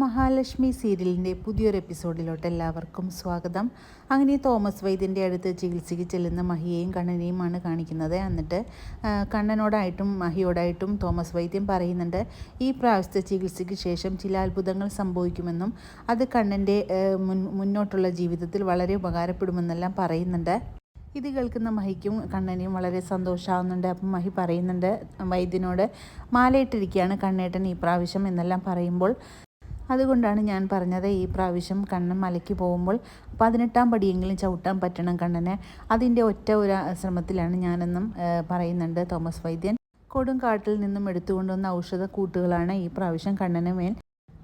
മഹാലക്ഷ്മി സീരിയലിന്റെ പുതിയൊരു എപ്പിസോഡിലോട്ട് എല്ലാവർക്കും സ്വാഗതം. അങ്ങനെ തോമസ് വൈദ്യന്റെ അടുത്ത് ചികിത്സയ്ക്ക് ചെല്ലുന്ന മഹിയെയും കണ്ണനെയുമാണ് കാണിക്കുന്നത്. എന്നിട്ട് കണ്ണനോടായിട്ടും മഹിയോടായിട്ടും തോമസ് വൈദ്യം പറയുന്നുണ്ട് ഈ പ്രാവശ്യത്തെ ചികിത്സയ്ക്ക് ശേഷം ചില അത്ഭുതങ്ങൾ സംഭവിക്കുമെന്നും അത് കണ്ണന്റെ മുന്നോട്ടുള്ള ജീവിതത്തിൽ വളരെ ഉപകാരപ്പെടുമെന്നെല്ലാം പറയുന്നുണ്ട്. ഇത് കേൾക്കുന്ന മഹിക്കും കണ്ണനെയും വളരെ സന്തോഷമാകുന്നുണ്ട് അപ്പം മഹി പറയുന്നുണ്ട് വൈദ്യനോട് മാലയിട്ടിരിക്കുകയാണ് കണ്ണേട്ടൻ ഈ പ്രാവശ്യം എന്നെല്ലാം പറയുമ്പോൾ അതുകൊണ്ടാണ് ഞാൻ പറഞ്ഞത് ഈ പ്രാവശ്യം കണ്ണൻ മലയ്ക്ക് പോകുമ്പോൾ പതിനെട്ടാം പടിയെങ്കിലും ചവിട്ടാൻ പറ്റണം കണ്ണനെ. അതിന്റെ ഒറ്റ ഒരു ശ്രമത്തിലാണ് ഞാനെന്നും പറയുന്നുണ്ട് തോമസ് വൈദ്യൻ. കൊടുങ്കാട്ടിൽ നിന്നും എടുത്തുകൊണ്ടുവന്ന ഔഷധ കൂട്ടുകളാണ് ഈ പ്രാവശ്യം കണ്ണന് മേൽ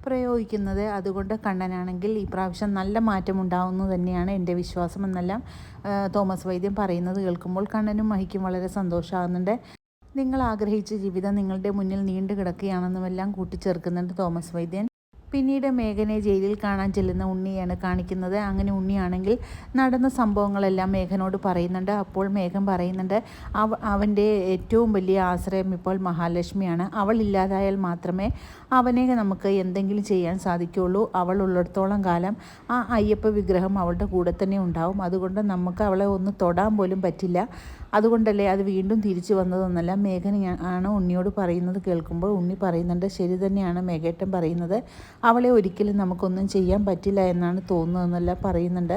പ്രയോഗിക്കുന്നത്. അതുകൊണ്ട് കണ്ണനാണെങ്കിൽ ഈ പ്രാവശ്യം നല്ല മാറ്റം ഉണ്ടാവുന്നു തന്നെയാണ് എന്റെ വിശ്വാസം എന്നെല്ലാം തോമസ് വൈദ്യൻ പറയുന്നത് കേൾക്കുമ്പോൾ കണ്ണനും മഹിക്കും വളരെ സന്തോഷമാകുന്നുണ്ട്. നിങ്ങൾ ആഗ്രഹിച്ച ജീവിതം നിങ്ങളുടെ മുന്നിൽ നീണ്ടു കിടക്കുകയാണെന്നുമെല്ലാം കൂട്ടിച്ചേർക്കുന്നുണ്ട് തോമസ് വൈദ്യൻ. പിന്നീട് മേഘനെ ജയിലിൽ കാണാൻ ചെല്ലുന്ന ഉണ്ണിയാണ് കാണിക്കുന്നത്. അങ്ങനെ ഉണ്ണിയാണെങ്കിൽ നടന്ന സംഭവങ്ങളെല്ലാം മേഘനോട് പറയുന്നുണ്ട്. അപ്പോൾ മേഘൻ പറയുന്നുണ്ട് അവ അവന്റെ ഏറ്റവും വലിയ ആശ്രയം ഇപ്പോൾ മഹാലക്ഷ്മിയാണ്. അവൾ ഇല്ലാതായാൽ മാത്രമേ അവനെ നമുക്ക് എന്തെങ്കിലും ചെയ്യാൻ സാധിക്കുകയുള്ളൂ. അവൾ ഉള്ളിടത്തോളം കാലം ആ അയ്യപ്പ വിഗ്രഹം അവളുടെ കൂടെ തന്നെ ഉണ്ടാവും. അതുകൊണ്ട് നമുക്ക് അവളെ ഒന്ന് തൊടാൻ പോലും പറ്റില്ല. അതുകൊണ്ടല്ലേ അത് വീണ്ടും തിരിച്ചു വന്നതെന്നല്ല മേഘൻ ആണ് ഉണ്ണിയോട് പറയുന്നത് കേൾക്കുമ്പോൾ ഉണ്ണി പറയുന്നുണ്ട് ശരി തന്നെയാണ് മേഘേട്ടൻ പറയുന്നത്. അവളെ ഒരിക്കലും നമുക്കൊന്നും ചെയ്യാൻ പറ്റില്ല എന്നാണ് തോന്നുന്നതെന്നല്ല പറയുന്നുണ്ട്.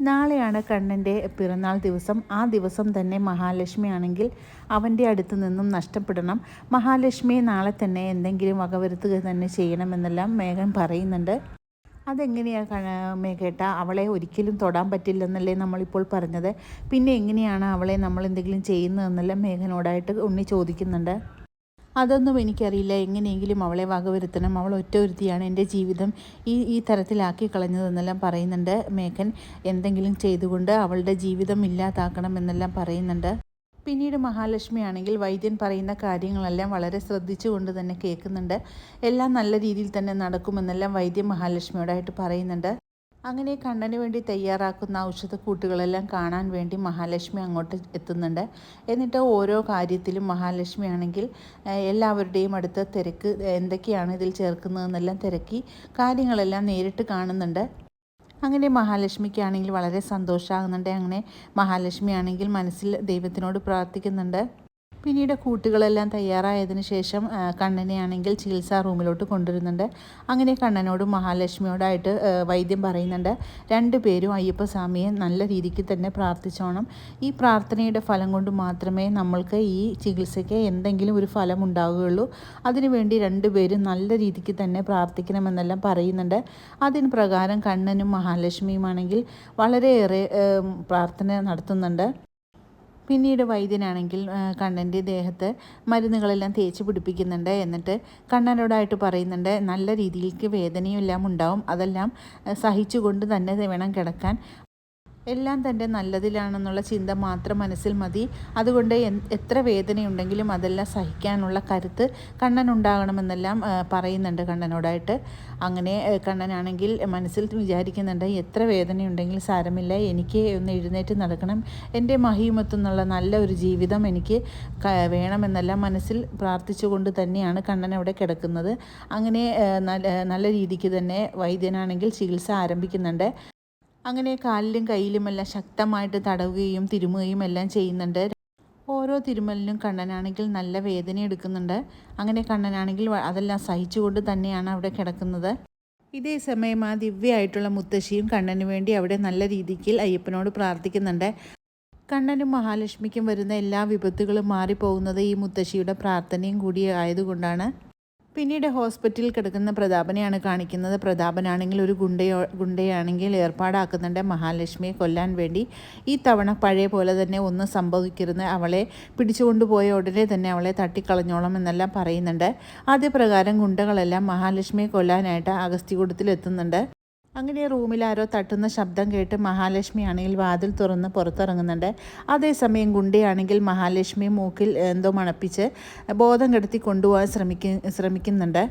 നാളെയാണ് കണ്ണന്റെ പിറന്നാൾ ദിവസം. ആ ദിവസം തന്നെ മഹാലക്ഷ്മി ആണെങ്കിൽ അവന്റെ അടുത്ത് നിന്നും നഷ്ടപ്പെടണം. മഹാലക്ഷ്മിയെ നാളെ തന്നെ എന്തെങ്കിലും വകവരുത്തുക തന്നെ ചെയ്യണമെന്നെല്ലാം മേഘൻ പറയുന്നുണ്ട്. അതെങ്ങനെയാണ് കണ മേഘേട്ട? അവളെ ഒരിക്കലും തൊടാൻ പറ്റില്ലെന്നല്ലേ നമ്മളിപ്പോൾ പറഞ്ഞത്. പിന്നെ എങ്ങനെയാണ് അവളെ നമ്മൾ എന്തെങ്കിലും ചെയ്യുന്നതെന്നല്ല മേഘനോടായിട്ട് ഉണ്ണി ചോദിക്കുന്നുണ്ട്. അതൊന്നും എനിക്കറിയില്ല. എങ്ങനെയെങ്കിലും അവളെ വകവരുത്തണം. അവൾ ഒറ്റ ഒരുത്തിയാണ് എന്റെ ജീവിതം ഈ ഈ തരത്തിലാക്കി കളഞ്ഞതെന്നെല്ലാം പറയുന്നുണ്ട് മേഘൻ. എന്തെങ്കിലും ചെയ്തുകൊണ്ട് അവളുടെ ജീവിതം ഇല്ലാതാക്കണം എന്നെല്ലാം പറയുന്നുണ്ട്. പിന്നീട് മഹാലക്ഷ്മി ആണെങ്കിൽ വൈദ്യൻ പറയുന്ന കാര്യങ്ങളെല്ലാം വളരെ ശ്രദ്ധിച്ചുകൊണ്ട് തന്നെ കേൾക്കുന്നുണ്ട്. എല്ലാം നല്ല രീതിയിൽ തന്നെ നടക്കുമെന്നെല്ലാം വൈദ്യൻ മഹാലക്ഷ്മിയോടായിട്ട് പറയുന്നുണ്ട്. അങ്ങനെ കണ്ണന് വേണ്ടി തയ്യാറാക്കുന്ന ഔഷധക്കൂട്ടുകളെല്ലാം കാണാൻ വേണ്ടി മഹാലക്ഷ്മി അങ്ങോട്ട് എത്തുന്നുണ്ട്. എന്നിട്ട് ഓരോ കാര്യത്തിലും മഹാലക്ഷ്മി ആണെങ്കിൽ എല്ലാവരുടെയും അടുത്ത് തിരക്ക് എന്തൊക്കെയാണ് ഇതിൽ ചേർക്കുന്നതെന്നെല്ലാം തിരക്കി കാര്യങ്ങളെല്ലാം നേരിട്ട് കാണുന്നുണ്ട്. അങ്ങനെ മഹാലക്ഷ്മിക്കാണെങ്കിൽ വളരെ സന്തോഷമാകുന്നുണ്ട് അങ്ങനെ മഹാലക്ഷ്മി ആണെങ്കിൽ മനസ്സിൽ ദൈവത്തിനോട് പ്രാർത്ഥിക്കുന്നുണ്ട്. പിന്നീട് കൂട്ടുകളെല്ലാം തയ്യാറായതിന് ശേഷം കണ്ണനെയാണെങ്കിൽ കണ്ണനെ ചികിത്സാ റൂമിലോട്ട് കൊണ്ടുവരുന്നുണ്ട്. അങ്ങനെ കണ്ണനോടും മഹാലക്ഷ്മിയോടായിട്ട് വൈദ്യം പറയുന്നുണ്ട് രണ്ടുപേരും അയ്യപ്പസ്വാമിയെ നല്ല രീതിക്ക് തന്നെ പ്രാർത്ഥിച്ചോണം. ഈ പ്രാർത്ഥനയുടെ ഫലം കൊണ്ട് മാത്രമേ നമ്മൾക്ക് ഈ ചികിത്സയ്ക്ക് എന്തെങ്കിലും ഒരു ഫലം ഉണ്ടാവുകയുള്ളൂ. അതിനുവേണ്ടി രണ്ടുപേരും നല്ല രീതിക്ക് തന്നെ പ്രാർത്ഥിക്കണമെന്നെല്ലാം പറയുന്നുണ്ട്. അതിന് പ്രകാരം കണ്ണനും മഹാലക്ഷ്മിയുമാണെങ്കിൽ വളരെയേറെ പ്രാർത്ഥന നടത്തുന്നുണ്ട്. പിന്നീട് വൈദ്യനാണെങ്കിൽ കണ്ണന്റെ ദേഹത്ത് മരുന്നുകളെല്ലാം തേച്ച് പിടിപ്പിക്കുന്നുണ്ട്. എന്നിട്ട് കണ്ണനോടായിട്ട് പറയുന്നുണ്ട് നല്ല രീതിയിലേക്ക് വേദനയും എല്ലാം ഉണ്ടാവും. അതെല്ലാം സഹിച്ചുകൊണ്ട് തന്നെ വേണം കിടക്കാൻ. എല്ലാം തന്റെ നല്ലതിലാണെന്നുള്ള ചിന്ത മാത്രം മനസ്സിൽ മതി. അതുകൊണ്ട് എത്ര വേദനയുണ്ടെങ്കിലും അതെല്ലാം സഹിക്കാനുള്ള കരുത്ത് കണ്ണനുണ്ടാകണമെന്നെല്ലാം പറയുന്നുണ്ട് കണ്ണനോടായിട്ട്. അങ്ങനെ കണ്ണനാണെങ്കിൽ മനസ്സിൽ വിചാരിക്കുന്നുണ്ട് എത്ര വേദനയുണ്ടെങ്കിലും സാരമില്ല എനിക്ക് ഒന്ന് എഴുന്നേറ്റ് നടക്കണം. എന്റെ മഹിമത്തെന്നുള്ള നല്ല ഒരു ജീവിതം എനിക്ക് വേണമെന്നെല്ലാം മനസ്സിൽ പ്രാർത്ഥിച്ചുകൊണ്ട് തന്നെയാണ് കണ്ണൻ അവിടെ കിടക്കുന്നത്. അങ്ങനെ നല്ല രീതിക്ക് തന്നെ വൈദ്യനാണെങ്കിൽ ചികിത്സ ആരംഭിക്കുന്നുണ്ട്. അങ്ങനെ കാലിലും കയ്യിലുമെല്ലാം ശക്തമായിട്ട് തടവുകയും തിരുമുകയും എല്ലാം ചെയ്യുന്നുണ്ട്. ഓരോ തിരുമലിനും കണ്ണനാണെങ്കിൽ നല്ല വേദന എടുക്കുന്നുണ്ട്. അങ്ങനെ കണ്ണനാണെങ്കിൽ അതെല്ലാം സഹിച്ചുകൊണ്ട് തന്നെയാണ് അവിടെ കിടക്കുന്നത്. ഇതേ സമയം ആ ദിവ്യമായിട്ടുള്ള മുത്തശ്ശിയും കണ്ണന് വേണ്ടി അവിടെ നല്ല രീതിക്ക് അയ്യപ്പനോട് പ്രാർത്ഥിക്കുന്നുണ്ട്. കണ്ണനും മഹാലക്ഷ്മിക്കും വരുന്ന എല്ലാ വിപത്തുകളും മാറിപ്പോകുന്നത് ഈ മുത്തശ്ശിയുടെ പ്രാർത്ഥനയും കൂടി ആയതുകൊണ്ടാണ്. പിന്നീട് ഹോസ്പിറ്റലിൽ കിടക്കുന്ന പ്രതാപനെയാണ് കാണിക്കുന്നത്. പ്രതാപനാണെങ്കിൽ ഒരു ഗുണ്ടയോ ഗുണ്ടയാണെങ്കിൽ ഏർപ്പാടാക്കുന്നുണ്ട്. മഹാലക്ഷ്മിയെ കൊല്ലാൻ വേണ്ടി ഈ തവണ പഴയ പോലെ തന്നെ ഒന്നും സംഭവിക്കരുത്. അവളെ പിടിച്ചുകൊണ്ടുപോയ ഉടനെ തന്നെ അവളെ തട്ടിക്കളഞ്ഞോളം എന്നെല്ലാം പറയുന്നുണ്ട്. ആദ്യപ്രകാരം ഗുണ്ടകളെല്ലാം മഹാലക്ഷ്മിയെ കൊല്ലാനായിട്ട് അഗസ്തികൂടത്തിൽ എത്തുന്നുണ്ട്. അങ്ങനെ റൂമിൽ ആരോ തട്ടുന്ന ശബ്ദം കേട്ട് മഹാലക്ഷ്മി ആണെങ്കിൽ വാതിൽ തുറന്ന് പുറത്തിറങ്ങുന്നുണ്ട്. അതേസമയം ഗുണ്ടയാണെങ്കിൽ മഹാലക്ഷ്മി മൂക്കിൽ എന്തോ മണപ്പിച്ച് ബോധം കെടുത്തി കൊണ്ടുപോകാൻ ശ്രമിക്ക ശ്രമിക്കുന്നുണ്ട്.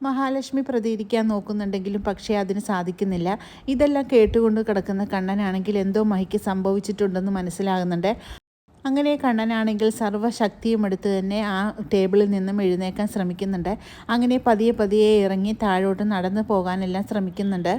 മഹാലക്ഷ്മി പ്രതികരിക്കാൻ നോക്കുന്നുണ്ടെങ്കിലും പക്ഷേ അതിന് സാധിക്കുന്നില്ല. ഇതെല്ലാം കേട്ടുകൊണ്ട് കിടക്കുന്ന കണ്ണനാണെങ്കിൽ എന്തോ മഹിക്ക് സംഭവിച്ചിട്ടുണ്ടെന്ന് മനസ്സിലാകുന്നുണ്ട്. അങ്ങനെ കണ്ണനാണെങ്കിൽ സർവശക്തിയും എടുത്ത് തന്നെ ആ ടേബിളിൽ നിന്നും എഴുന്നേക്കാൻ ശ്രമിക്കുന്നുണ്ട്. അങ്ങനെ പതിയെ പതിയെ ഇറങ്ങി താഴോട്ട് നടന്നു പോകാനെല്ലാം ശ്രമിക്കുന്നുണ്ട്.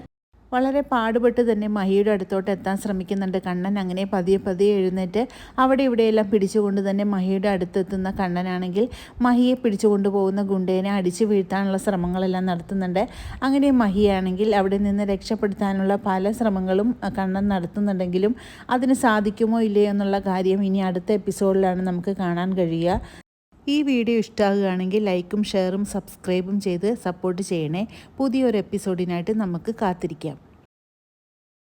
വളരെ പാടുപെട്ട് തന്നെ മഹിയുടെ അടുത്തോട്ട് എത്താൻ ശ്രമിക്കുന്നുണ്ട് കണ്ണൻ. അങ്ങനെ പതിയെ പതിയെ എഴുന്നേറ്റ് അവിടെ ഇവിടെയെല്ലാം പിടിച്ചുകൊണ്ട് തന്നെ മഹിയുടെ അടുത്തെത്തുന്ന കണ്ണനാണെങ്കിൽ മഹിയെ പിടിച്ചുകൊണ്ട് പോകുന്ന ഗുണ്ടേനെ അടിച്ചു വീഴ്ത്താനുള്ള ശ്രമങ്ങളെല്ലാം നടത്തുന്നുണ്ട്. അങ്ങനെ മഹിയാണെങ്കിൽ അവിടെ നിന്ന് രക്ഷപ്പെടുത്താനുള്ള പല ശ്രമങ്ങളും കണ്ണൻ നടത്തുന്നുണ്ടെങ്കിലും അതിന് സാധിക്കുമോ ഇല്ലയോ എന്നുള്ള കാര്യം ഇനി അടുത്ത എപ്പിസോഡിലാണ് നമുക്ക് കാണാൻ കഴിയുക. ഈ വീഡിയോ ഇഷ്ടമാകുകയാണെങ്കിൽ ലൈക്കും ഷെയറും സബ്സ്ക്രൈബും ചെയ്ത് സപ്പോർട്ട് ചെയ്യണേ. പുതിയൊരു എപ്പിസോഡിനായിട്ട് നമുക്ക് കാത്തിരിക്കാം.